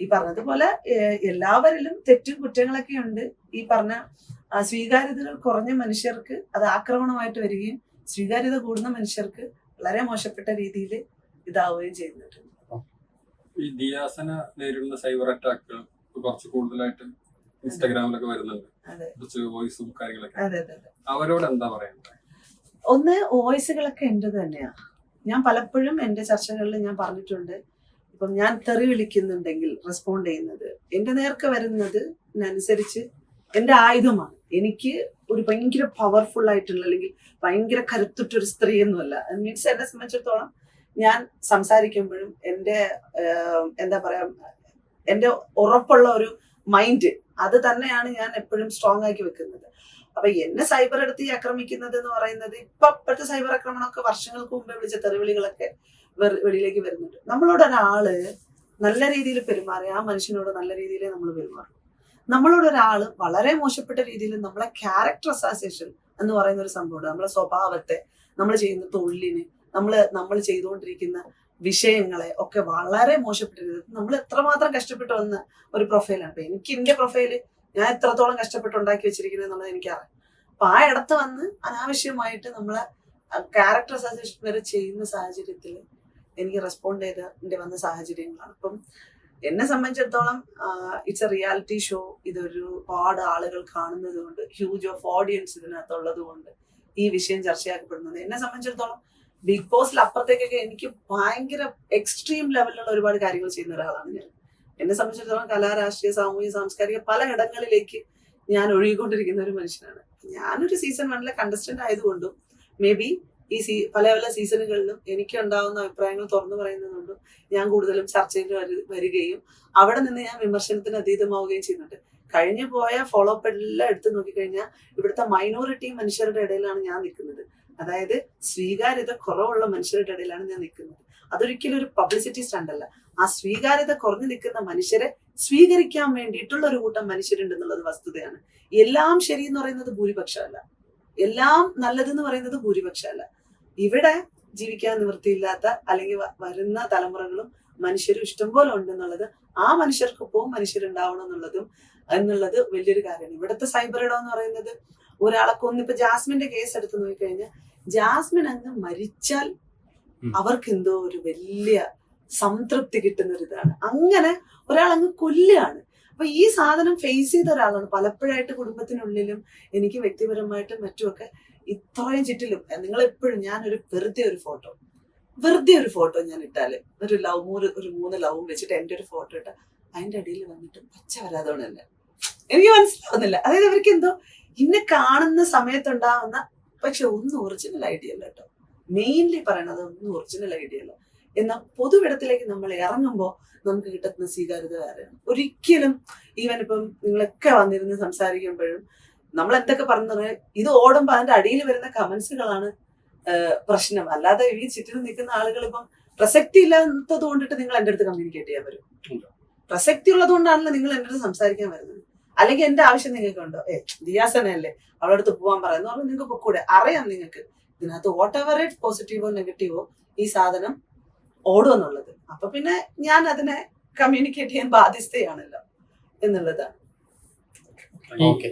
ഈ പറഞ്ഞതുപോലെ എല്ലാവരിലും തെറ്റും കുറ്റങ്ങളൊക്കെ ഉണ്ട്. ഈ പറഞ്ഞ സ്വീകാര്യതകൾ കുറഞ്ഞ മനുഷ്യർക്ക് അത് ആക്രമണമായിട്ട് വരികയും സ്വീകാര്യത കൂടുന്ന മനുഷ്യർക്ക് വളരെ മോശപ്പെട്ട രീതിയിൽ ഇതാവുകയും ചെയ്യുന്നുണ്ട്. ഈ ദിയാസന നേരിടുന്ന സൈബർ അറ്റാക്കുകൾ കുറച്ച് കൂടുതലായിട്ട് ഇൻസ്റ്റാഗ്രാമിലൊക്കെ വരുന്നുണ്ട്. കുറച്ച് വോയിസും കാര്യങ്ങളൊക്കെ. അവരോട് എന്താ പറയുന്നത് ഒന്ന് വോയിസുകളൊക്കെ എന്റെ തന്നെയാ. ഞാൻ പലപ്പോഴും എന്റെ ചർച്ചകളിൽ ഞാൻ പറഞ്ഞിട്ടുണ്ട്. ഇപ്പം ഞാൻ തെറി വിളിക്കുന്നുണ്ടെങ്കിൽ റെസ്പോണ്ട് ചെയ്യുന്നത്. എന്റെ നേർക്ക് വരുന്നത് അനുസരിച്ച് എന്റെ ആയുധമാണ്. എനിക്ക് ഒരു ഭയങ്കര പവർഫുൾ ആയിട്ടുള്ള അല്ലെങ്കിൽ ഭയങ്കര കരുത്തുറ്റൊരു സ്ത്രീ ഒന്നുമല്ല മീൻസ് എന്നെ സംബന്ധിച്ചിടത്തോളം ഞാൻ സംസാരിക്കുമ്പോഴും എന്റെ എന്താ പറയാ എന്റെ ഉറപ്പുള്ള ഒരു മൈൻഡ് അത് തന്നെയാണ് ഞാൻ എപ്പോഴും സ്ട്രോങ് ആക്കി വെക്കുന്നത്. അപ്പൊ എന്നെ സൈബർ എടുത്ത് ആക്രമിക്കുന്നത് എന്ന് പറയുന്നത് ഇപ്പൊ ഇപ്പോഴത്തെ സൈബർ ആക്രമണമൊക്കെ വർഷങ്ങൾക്ക് മുമ്പേ വിളിച്ച തെറിവിളികളൊക്കെ വെളിയിലേക്ക് വരുന്നുണ്ട്. നമ്മളോട് ഒരാൾ നല്ല രീതിയിൽ പെരുമാറി ആ മനുഷ്യനോട് നല്ല രീതിയിൽ നമ്മൾ പെരുമാറും. നമ്മളോട് ഒരാൾ വളരെ മോശപ്പെട്ട രീതിയിൽ നമ്മളെ ക്യാരക്ടർ അസോസിയേഷൻ എന്ന് പറയുന്ന ഒരു സംഭവമുണ്ട്. നമ്മളെ സ്വഭാവത്തെ നമ്മൾ ചെയ്യുന്ന തൊഴിലിന് നമ്മൾ നമ്മൾ ചെയ്തുകൊണ്ടിരിക്കുന്ന വിഷയങ്ങളെ ഒക്കെ വളരെ മോശപ്പെട്ട രീതിയിൽ നമ്മൾ എത്രമാത്രം കഷ്ടപ്പെട്ടു വന്ന ഒരു പ്രൊഫൈലാണ് അപ്പൊ എനിക്ക് എന്റെ പ്രൊഫൈൽ ഞാൻ എത്രത്തോളം കഷ്ടപ്പെട്ട് ഉണ്ടാക്കി വെച്ചിരിക്കുന്നത് എന്നുള്ളത് എനിക്കറിയാം. അപ്പൊ ആ ഇടത്ത് വന്ന് അനാവശ്യമായിട്ട് നമ്മളെ ക്യാരക്ടർ സജഷൻ വരെ ചെയ്യുന്ന സാഹചര്യത്തിൽ എനിക്ക് റെസ്പോണ്ട് ചെയ്തേണ്ടി വന്ന സാഹചര്യങ്ങളാണ്. അപ്പം എന്നെ സംബന്ധിച്ചിടത്തോളം ഇറ്റ്സ് എ റിയാലിറ്റി ഷോ ഇതൊരു പാട് ആളുകൾ കാണുന്നത് കൊണ്ട് ഹ്യൂജ് ഓഫ് ഓഡിയൻസ് ഇതിനകത്തുള്ളത് കൊണ്ട് ഈ വിഷയം ചർച്ചയാക്കപ്പെടുന്നത്. എന്നെ സംബന്ധിച്ചിടത്തോളം ബിഗ് ബോസിൽ അപ്പുറത്തേക്കൊക്കെ എനിക്ക് ഭയങ്കര എക്സ്ട്രീം ലെവലിലുള്ള ഒരുപാട് കാര്യങ്ങൾ ചെയ്യുന്ന ഒരാളാണ് ഞാൻ. എന്നെ സംബന്ധിച്ചിടത്തോളം കലാ രാഷ്ട്രീയ സാമൂഹിക സാംസ്കാരിക പല ഇടങ്ങളിലേക്ക് ഞാൻ ഒഴുകിക്കൊണ്ടിരിക്കുന്ന ഒരു മനുഷ്യനാണ്. ഞാനൊരു സീസൺ വണ്ണിലെ കണ്ടസ്റ്റന്റ് ആയതുകൊണ്ടും മേ ബി ഈ സീ പല പല സീസണുകളിലും എനിക്ക് ഉണ്ടാവുന്ന അഭിപ്രായങ്ങൾ തുറന്നു പറയുന്നതുകൊണ്ടും ഞാൻ കൂടുതലും ചർച്ചയിൽ വരു- വരികയും അവിടെ നിന്ന് ഞാൻ വിമർശനത്തിന് അതീതമാവുകയും ചെയ്യുന്നുണ്ട്. കഴിഞ്ഞു പോയ ഫോളോ അപ്പ് എല്ലാം എടുത്തു നോക്കിക്കഴിഞ്ഞാൽ ഇവിടുത്തെ മൈനോറിറ്റി മനുഷ്യരുടെ ഇടയിലാണ് ഞാൻ നിൽക്കുന്നത്. അതായത് സ്വീകാര്യത കുറവുള്ള മനുഷ്യരുടെ ഇടയിലാണ് ഞാൻ നിൽക്കുന്നത്. അതൊരിക്കലും ഒരു പബ്ലിസിറ്റി സ്റ്റണ്ടല്ല ആ സ്വീകാര്യത കുറഞ്ഞു നിൽക്കുന്ന മനുഷ്യരെ സ്വീകരിക്കാൻ വേണ്ടിയിട്ടുള്ള ഒരു കൂട്ടം മനുഷ്യരുണ്ട് എന്നുള്ളത് വസ്തുതയാണ്. എല്ലാം ശരി എന്ന് പറയുന്നത് ഭൂരിപക്ഷമല്ല. എല്ലാം നല്ലതെന്ന് പറയുന്നത് ഭൂരിപക്ഷമല്ല. ഇവിടെ ജീവിക്കാൻ നിവൃത്തിയില്ലാത്ത അല്ലെങ്കിൽ വരുന്ന തലമുറകളും മനുഷ്യരും ഇഷ്ടംപോലെ ഉണ്ടെന്നുള്ളത് ആ മനുഷ്യർക്കൊപ്പവും മനുഷ്യരുണ്ടാവണം എന്നുള്ളതും എന്നുള്ളത് വലിയൊരു കാര്യമാണ്. ഇവിടുത്തെ സൈബർ ഇടം എന്ന് പറയുന്നത് ഒരാളെ കൊന്നിപ്പോ ജാസ്മിന്റെ കേസ് എടുത്ത് നോക്കിക്കഴിഞ്ഞാൽ ജാസ്മിൻ അങ്ങ് മരിച്ചാൽ. അവർക്ക് എന്തോ ഒരു വലിയ സംതൃപ്തി കിട്ടുന്ന ഒരു ഇതാണ് അങ്ങനെ ഒരാൾ അങ്ങ് കൊല്ലുകയാണ്. അപ്പൊ ഈ സാധനം ഫേസ് ചെയ്ത ഒരാളാണ്. പലപ്പോഴായിട്ട് കുടുംബത്തിനുള്ളിലും എനിക്ക് വ്യക്തിപരമായിട്ടും മറ്റുമൊക്കെ ഇത്രയും ചുറ്റിലും നിങ്ങൾ എപ്പോഴും ഞാൻ ഒരു വെറുതെ ഒരു ഫോട്ടോ വെറുതെ ഒരു ഫോട്ടോ ഞാൻ ഇട്ടാൽ ഒരു ലവ് മൂന്ന് ഒരു മൂന്ന് ലവും വെച്ചിട്ട് എന്റെ ഒരു ഫോട്ടോ ഇട്ട അതിന്റെ അടിയിൽ വന്നിട്ട് പച്ച വരാതോണല്ല എനിക്ക് മനസ്സിലാവുന്നില്ല. അതായത് അവർക്ക് എന്തോ ഇന്നെ കാണുന്ന സമയത്തുണ്ടാവുന്ന പക്ഷെ ഒന്നും ഒറിജിനൽ ഐഡിയ അല്ല കേട്ടോ. മെയിൻലി പറയണത് ഒന്നും ഒറിജിനൽ ഐഡിയ അല്ല. എന്നാൽ പൊതുവിടത്തിലേക്ക് നമ്മൾ ഇറങ്ങുമ്പോൾ നമുക്ക് കിട്ടുന്ന സ്വീകാര്യത വേറെയാണ്. ഒരിക്കലും ഈവൻ ഇപ്പം നിങ്ങളൊക്കെ വന്നിരുന്ന് സംസാരിക്കുമ്പോഴും നമ്മൾ എന്തൊക്കെ പറഞ്ഞു ഇത് ഓടുമ്പോൾ അതിന്റെ അടിയിൽ വരുന്ന കമന്റ്സുകളാണ് പ്രശ്നം. അല്ലാതെ ഈ ചുറ്റിനും നിൽക്കുന്ന ആളുകൾ ഇപ്പം പ്രസക്തി ഇല്ലാത്തത് കൊണ്ടിട്ട് നിങ്ങൾ എന്റെ അടുത്ത് കമ്മ്യൂണിക്കേറ്റ് ചെയ്യാൻ വരും. പ്രസക്തി ഉള്ളത് കൊണ്ടാണല്ലോ നിങ്ങൾ എന്റെ അടുത്ത് സംസാരിക്കാൻ വരുന്നത്. അല്ലെങ്കിൽ എന്റെ ആവശ്യം നിങ്ങൾക്ക് ഉണ്ടോ ഏ ദിയാസനല്ലേ അവളടുത്ത് പോവാൻ പറയുന്നു. പറഞ്ഞാൽ നിങ്ങൾക്ക് പൊക്കൂടെ അറിയാം നിങ്ങൾക്ക് ഇതിനകത്ത് വാട്ട് എവർ ഇറ്റ് പോസിറ്റീവോ നെഗറ്റീവോ ഈ സാധനം ഓടുമെന്നുള്ളത് അപ്പൊ പിന്നെ ഞാൻ അതിനെ കമ്മ്യൂണിക്കേറ്റ് ചെയ്യാൻ ബാധ്യസ്ഥയാണല്ലോ Okay.